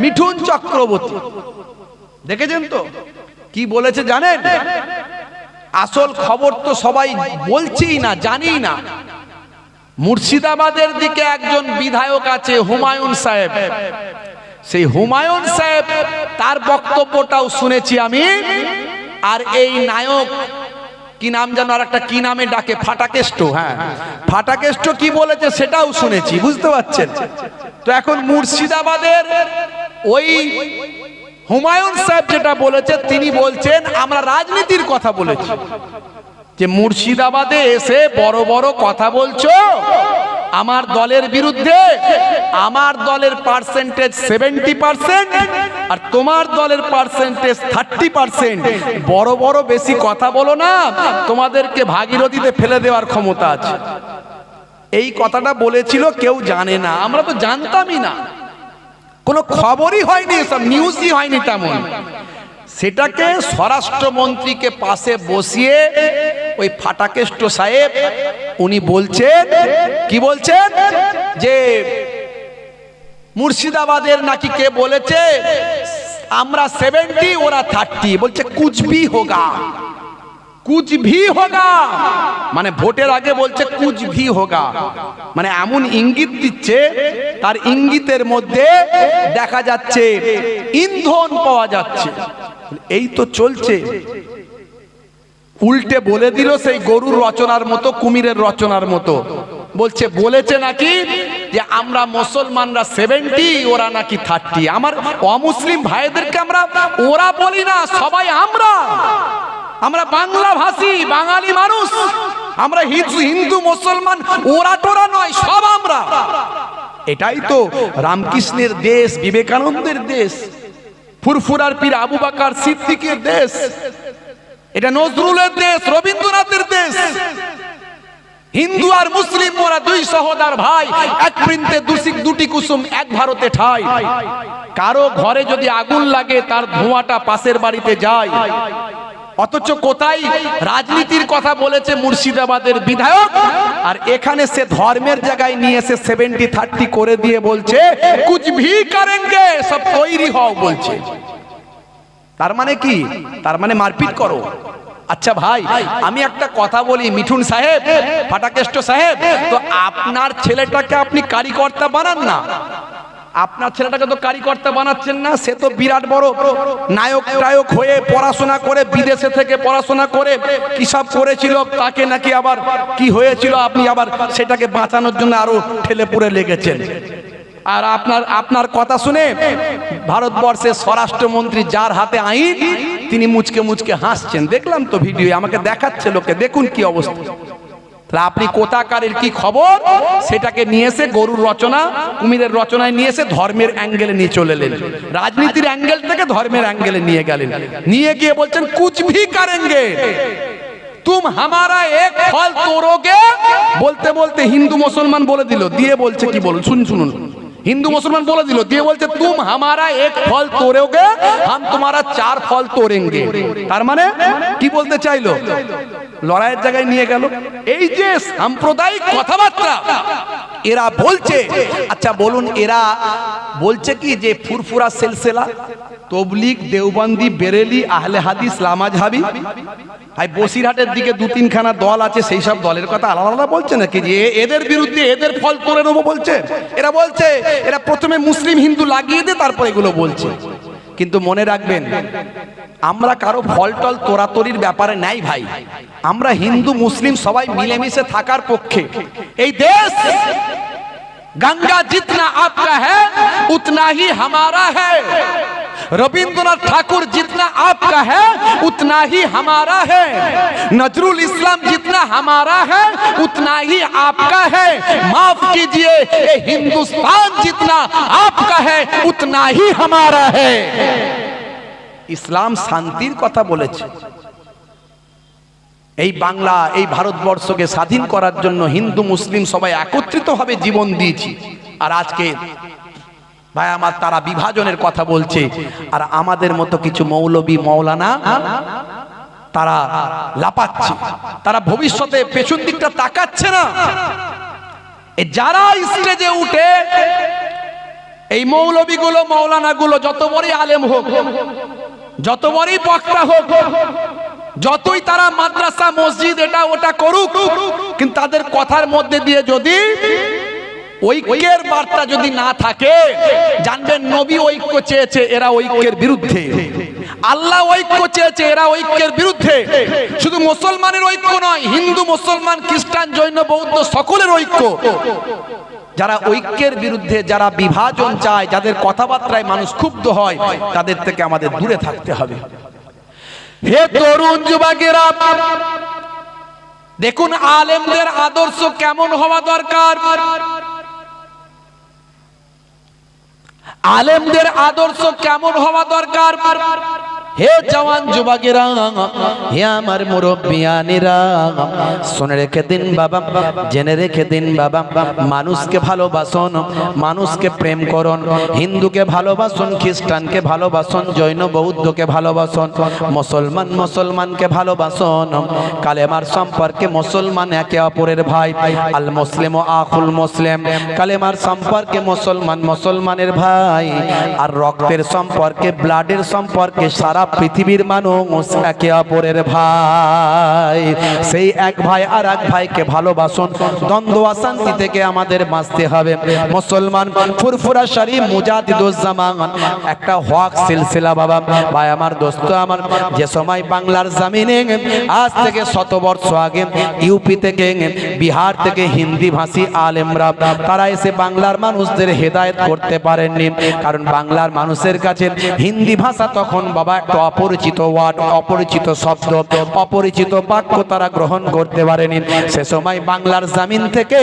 মিঠুন চক্রবর্তী। দেখেছেন তো? কি বলেছে জানেন? আসল খবর তো সবাই বলছেই না জানি না। মুর্শিদাবাদের দিকে একজন বিধায়ক আছে হুমায়ুন সাহেব। সেই হুমায়ুন সাহেব তার বক্তব্যটাও শুনেছি আমি। আর এই নায়ক কি নাম যেন আর একটা কি নামে ডাকে? ফাটাকেষ্ট হ্যাঁ। ফাটাকেষ্ট কি বলেছে সেটাও শুনেছি, বুঝতে পারছেন? তো এখন মুর্শিদাবাদের ওই হুমায়ুন সাহেব যেটা বলেছে, তিনি বলছেন, আমরা রাজনীতির কথা বলেছি। যে মুর্শিদাবাদে এসে বড় বড় কথা বলছো আমার দলের বিরুদ্ধে, আমার দলের পার্সেন্টেজ সেভেন্টি পার্সেন্ট আর তোমার দলের পার্সেন্টেজ থার্টি পার্সেন্ট বড় বড় বেশি কথা বলো না, তোমাদেরকে ভাগীরথীতে ফেলে দেওয়ার ক্ষমতা আছে। এই কথাটা বলেছিল কেউ জানে না, আমরা তো জানতামই না। কোনো খবরই হয়নি, সব নিউজই হয়নি তেমন। সেটাকে স্বরাষ্ট্রমন্ত্রীকে পাশে বসিয়ে ওই ফাটাকেষ্ট সাহেব, উনি বলছেন, কি বলছেন? যে মুর্শিদাবাদের নাকি কে বলেছে, আমরা সেভেন্টি ওরা থার্টি বলছে, কুচবি হোগা। কুচ ভি হোগা। মানে ভোটের আগে বলছে কুচ ভি হোগা। মানে এমন ইঙ্গিত দিচ্ছে, তার ইঙ্গিতের মধ্যে দেখা যাচ্ছে, ইন্ধন পাওয়া যাচ্ছে। এই তো চলছে। উল্টে বলে দিল সেই গরুর রচনার মতো, কুমিরের রচনার মতো। বলছে, বলেছে নাকি যে আমরা মুসলমানরা সেভেন্টি ওরা নাকি থার্টি আমার অমুসলিম ভাইদেরকে আমরা, ওরা বলি না, সবাই আমরা। আমরা বাংলা ভাষী বাঙালি মানুষ। আমরা হিন্দু, মুসলমান, ওরা টোরা নয়, সব আমরা। এটাই তো রামকৃষ্ণের দেশ, বিবেকানন্দের দেশ, ফুরফুরার পীর আবু বাকার সিদ্দিকের দেশ। এটা নজরুলের দেশ, রবীন্দ্রনাথের দেশ। হিন্দু আর মুসলিম, ওরা দুই সহদার ভাই। এক প্রিন্তে দুসিক দুটি কুসুম, এক ভারতে ঠাই। কারও ঘরে যদি আগুন লাগে, তার ধোঁয়াটা পাশের বাড়িতে যায়। অথচ কোথায়? রাজনীতির কথা বলেছে মুর্শিদাবাদের বিধায়ক। আর এখানে সে ধর্মের জায়গায় নিয়ে এসে সেভেন্টি থার্টি করে দিয়ে বলছে কুছ ভি করেঙ্গে সব তৈরি হও, বলছে। তার মানে কি? তার মানে মারপিট করো। আচ্ছা ভাই, আমি একটা কথা বলি, মিঠুন সাহেব, ফাটাকেষ্ট সাহেব, তো আপনার ছেলেটাকে আপনি কারিকর্তা বানান না। আপনার ছেলেটাকে তো কারিকর্তা বানাচ্ছেন না, সে তো বিরাট বড় নায়ক টায়ক হয়ে পড়াশোনা করে, বিদেশে থেকে পড়াশোনা করে, কি সব করেছিল, তাকে নাকি আবার কি হয়েছিল, আপনি আবার সেটাকে বাঁচানোর জন্য আরও ঠেলে পুরে লেগেছেন। আর আপনার আপনার কথা শুনে ভারতবর্ষের স্বরাষ্ট্রমন্ত্রী যার হাতে আইন, তিনি মুচকে মুচকে হাসছেন। দেখলাম তো ভিডিও, আমাকে দেখাচ্ছে লোকে দেখুন কি অবস্থা। আপনি কোথাকারের কি খবর? সেটাকে নিয়ে এসে গরুর রচনা, কুমিরের রচনায় নিয়ে এসে ধর্মের অ্যাঙ্গেলে নিয়ে চলে এলেন। রাজনীতির অ্যাঙ্গেল থেকে ধর্মের অ্যাঙ্গেলে নিয়ে গেলেন। নিয়ে গিয়ে বলছেন, কুচ ভি করেঙ্গে? তুম হামারা এক ফল তোরোগে? বলতে বলতে হিন্দু মুসলমান বলে দিল। দিয়ে বলছে কি বলুন শুন শুনুন। হিন্দু মুসলমান বলে দিল, দিয়ে বলছে, তুম হামারা এক ফল তোরেওগে, হাম তোমারা চার ফল তোরেঙ্গে। তার মানে কি বলতে চাইলো? লড়াইয়ের জায়গায় নিয়ে গেল। এই যে সাম্প্রদায়িক কথাবার্তা এরা বলছে আচ্ছা বলুন, এরা বলছে কি যে ফুরফুরা সেলসেলা? তবলিক দেওবন্দি, বেরেলি, আহলে হাদিস, লামাজহাবি? আর বসিরহাটের দিকে দু তিনখানা দল আছে, সেই সব দলের কথা আলাদা আলাদা বলছে নাকি? যে এদের বিরুদ্ধে এদের ফল করে নেব বলছে। এরা বলছে, এরা প্রথমে মুসলিম হিন্দু লাগিয়ে দিয়ে তারপর এগুলো বলছে। কিন্তু মনে রাখবেন, আমরা কারও ফলটল তোরাতরির ব্যাপারে নাই ভাই। আমরা হিন্দু, মুসলিম সবাই মিলেমিশে থাকার পক্ষে। এই দেশ গঙ্গা জিতনা আপনা হ্যাঁ উতনা হি হামারা হ্যাঁ रविंद्रनाथ ठाकुर जितना आपका है उतना ही हमारा है नजरुल इस्लाम जितना हमारा है उतना ही आपका है माफ कीजिए ये हिंदुस्तान जितना आपका है उतना ही हमारा है ইসলাম শান্তির কথা বলেছে এই বাংলা এই ভারতবর্ষকে স্বাধীন করার জন্য হিন্দু মুসলিম সবাই একত্রিতভাবে জীবন দিয়েছি আর আজকে ভাই, আমার তারা বিভাজনের কথা বলছে। আর আমাদের মতো কিছু মৌলবী মৌলানা তারা লাপাচ্ছে। তারা ভবিষ্যতে পেছন দিকটা তাকাচ্ছে না। যারা স্টেজে উঠে এই মৌলবীগুলো, মৌলানাগুলো যত বড়ই আলেম হোক, যত বড়ই বক্তা হোক, যতই তারা মাদ্রাসা, মসজিদ, এটা ওটা করুক, কিন্তু তাদের কথার মধ্যে দিয়ে যদি ঐক্যের বার্তা যদি না থাকে, জানবেন নবী ঐক্য চেয়েছে, এরা ঐক্যের বিরুদ্ধে। আল্লাহ ঐক্য চেয়েছে, এরা ঐক্যের বিরুদ্ধে। শুধু মুসলমানের ঐক্য নয়, হিন্দু, মুসলমান, খ্রিস্টান, জৈন, বৌদ্ধ, সকলের ঐক্য। যারা ঐক্যের বিরুদ্ধে, যারা বিভাজন চায়, যাদের কথাবার্তায় মানুষ ক্ষুব্ধ হয়, তাদের থেকে আমাদের দূরে থাকতে হবে। হে তরুণ যুবকেরা, দেখুন আলেমদের আদর্শ কেমন হওয়া দরকার। আলেমদের আদর্শ কেমন হওয়া দরকার? হে জওয়ান যুবকেরা, হে আমার মুরব্বিয়ানিরা, শুনে রেখে দিন বাবা, জেনে রেখে দিন বাবা, মানুষকে ভালোবাসন, মানুষকে প্রেম করুন, হিন্দুকে ভালোবাসুন, খ্রিস্টানকে ভালোবাসুন, জৈন বৌদ্ধকে ভালোবাসুন, মুসলমান মুসলমানকে ভালোবাসুন, কালেমার সম্পর্কে মুসলমান একে অপরের ভাই, আল মুসলিম ও আখুল মুসলিম, কালেমার সম্পর্কে মুসলমান মুসলমানের ভাই, আর রক্তের সম্পর্কে, ব্লাডের সম্পর্কে সারা পৃথিবীর মানুষ একে অপরের ভাই। সেই এক ভাই আর এক ভাইকে ভালোবাসুন, দ্বন্দ্ব অশান্তি থেকে আমাদের বাঁচতে হবে। মুসলমান ফুরফুরা শাড়ি মুজাদিদুজ্জামান, একটা হক সিলসিলা বাবা। ভাই আমার দোস্ত আমার, যে সময় বাংলার জামিনে আজ থেকে শত বর্ষ আগে ইউপি থেকে, বিহার থেকে হিন্দি ভাষী আলেমরা, তারা এসে বাংলার মানুষদের হেদায়েত করতে পারেননি। কারণ বাংলার মানুষের কাছে হিন্দি ভাষা তখন বাবা একটা অপরিচিত ওয়ার্ড, অপরিচিত শব্দ, অপরিচিত বাক্য তারা গ্রহণ করতে পারেনি। সে সময় বাংলার জামিন থেকে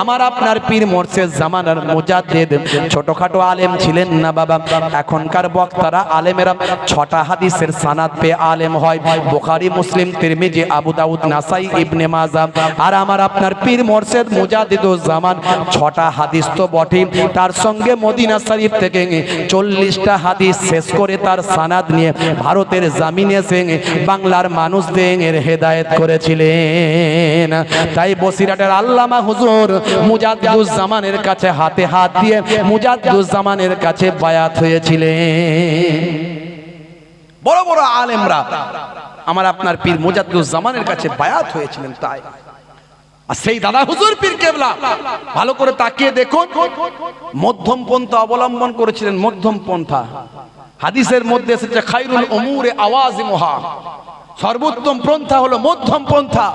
আমার আপনার পীর মোর্শেদ জামানার মুজাদ্দেদ, ছোটখাটো আলেম ছিলেন না বাবা। এখনকার বক্তারা আলেমেরা ছটা হাদিসের সানাদ পেয়ে আলেম হয়। বোখারি, মুসলিম, তিরমিজি, আবু দাউদ, নাসাই, ইবনে মাজা। আর আমার আপনার পীর মোর্শেদ জামান ছটা হাদিস তো বটে তার সঙ্গে মদিনা শরীফ থেকে চল্লিশটা হাদিস শেষ করে তার সানাদ নিয়ে ভারতের জামিনে এসে বাংলার মানুষ মানুষদের হেদায়েত করেছিলেন। তাই বসিরাটের আল্লামা হুজুর মুজাদ্দুজ্জামানের কাছে হাতে হাত দিয়ে মুজাদ্দুজ্জামানের কাছে বায়াত হয়েছিলেন। বড় বড় আলেমরা, আমার আপনার পীর মুজাদ্দুজ্জামানের কাছে বায়াত হয়েছিলেন তাই। আর সেই দাদা হুজুর পীর কেবলা। ভালো করে তাকিয়ে দেখুন, মধ্যম পন্থা অবলম্বন করেছিলেন মধ্যম পন্থা। হাদিসের মধ্যে এসেছে, খাইরুল উমুরে আওয়াজ মহা। সর্বোত্তম পন্থা হলো মধ্যম পন্থা।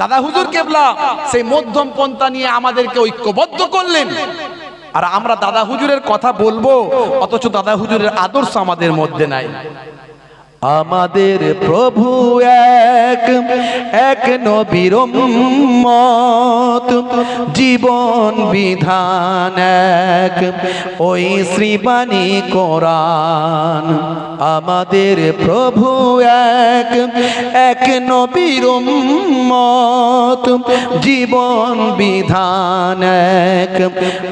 দাদা হুজুর কেবলা, সেই মধ্যম পন্থা নিয়ে আমাদেরকে ঐক্যবদ্ধ করলেন। আর আমরা দাদা হুজুরের কথা বলব, অথচ দাদা হুজুরের আদর্শ আমাদের মধ্যে নাই। আমাদের প্রভু এক এক নবীর মত জীবন বিধান এক, ওই শ্রীবাণী কোরআন। আমাদের প্রভু এক এক নবীর মত জীবন বিধান এক,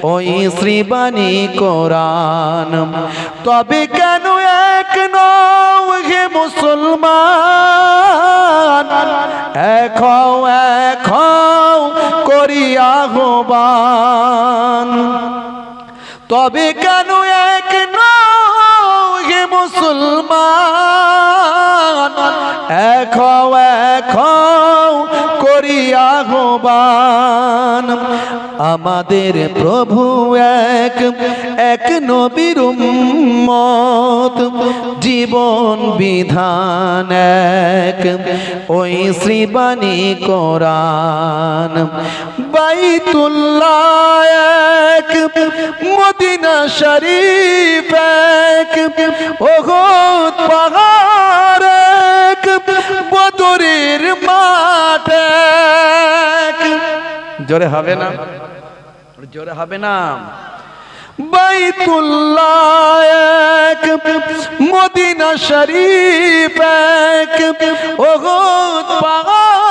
ওই শ্রীবাণী কোরআন। তবে কেন এক নও হে মুসলমান এক হও, করিয়া হবান। তবে কেন এক নও হে মুসলমান এক হও করিয়া হবান? আমাদের প্রভু এক এক নবীর মত জীবন বিধান এক, ওই শ্রীবাণী কোরআন। বাইতুল্লাহ এক, মদিনা শরীফ এক। ওহদ পাহাড় জোরে হবে না? জোরে হবে না। বাইতুল্লাহ এক মদিনা শরীফ এক ওগো পাহাড়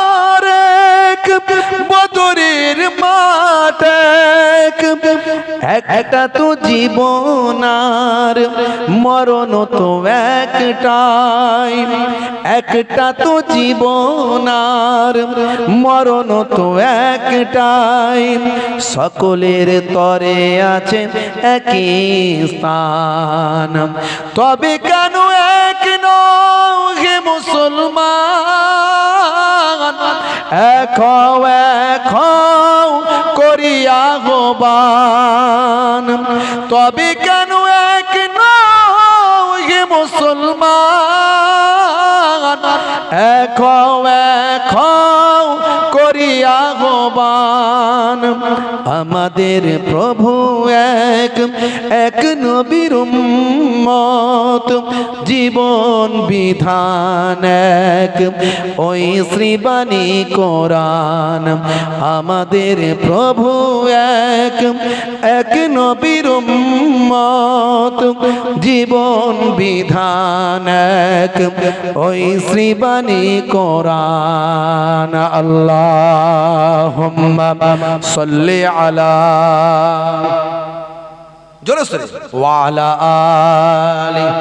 একটা তো জীবনার মরণ তো একটাই। একটা তো জীবনার মরণ তো একটাই। সকলের তরে আছে একই স্থান। তবে কেন এক নও হে মুসলমান? এক হও করিয়া গোবান। তবে কেন এক হে মুসলমান? এক হও করিয়া হবান আমাদের প্রভু এক এক নবীর মত জীবন বিধান এক, ওই শ্রীবাণী কোরআন। আমাদের প্রভু এক এক নবীর মত জীবন বিধান এক, ওই শ্রীবাণী কোরআন। আল্লাহ صلي على جلسة وعلى آله